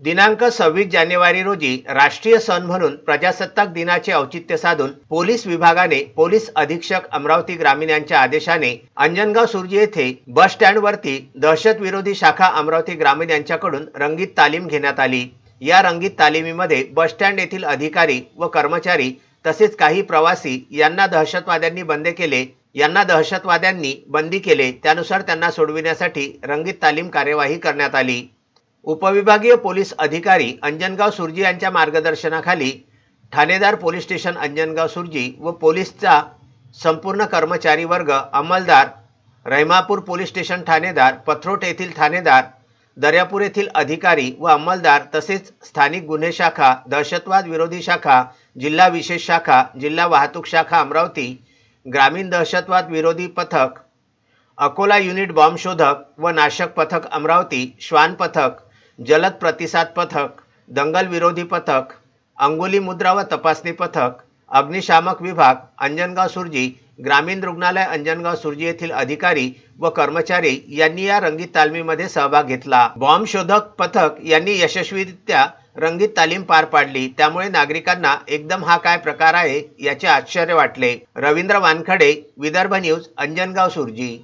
दिनांक सव्वीस जानेवारी रोजी राष्ट्रीय सण म्हणून प्रजासत्ताक दिनाचे औचित्य साधून पोलीस विभागाने पोलीस अधीक्षक अमरावती ग्रामीण यांच्या आदेशाने अंजनगाव सुर्जी येथे बस स्टँडवरती दहशतविरोधी शाखा अमरावती ग्रामीण यांच्याकडून रंगीत तालीम घेण्यात आली. या रंगीत तालिमीमध्ये बस स्टँड येथील अधिकारी व कर्मचारी तसेच काही प्रवासी यांना दहशतवाद्यांनी बंद केले. यांना दहशतवाद्यांनी बंदी केले. त्यानुसार त्यांना सोडविण्यासाठी रंगीत तालीम कार्यवाही करण्यात आली. उपविभागीय पोलीस अधिकारी अंजनगाव सुर्जी यांच्या मार्गदर्शनाखाली ठाणेदार पोलीस स्टेशन अंजनगाव सुर्जी व पोलीसचा संपूर्ण कर्मचारी वर्ग अंमलदार रहिमापूर पोलीस स्टेशन ठाणेदार पथरोट येथील ठाणेदार दर्यापूर येथील अधिकारी व अंमलदार तसेच स्थानिक गुन्हे शाखा दहशतवाद विरोधी शाखा जिल्हा विशेष शाखा जिल्हा वाहतूक शाखा अमरावती ग्रामीण दहशतवाद विरोधी पथक अकोला युनिट बॉम्ब शोधक व नाशक पथक अमरावती श्वान पथक जलद प्रतिसाद पथक दंगल विरोधी पथक अंगुली मुद्रा व तपासणी पथक अग्निशामक विभाग अंजनगाव सुर्जी ग्रामीण रुग्णालय अंजनगाव सुर्जी येथील अधिकारी व कर्मचारी यांनी या रंगीत तालमीमध्ये सहभाग घेतला. बॉम्ब शोधक पथक यांनी यशस्वीरित्या रंगीत तालीम पार पाडली. त्यामुळे नागरिकांना एकदम हा काय प्रकार आहे याचे आश्चर्य वाटले. रवींद्र वानखडे विदर्भ न्यूज अंजनगाव सुर्जी.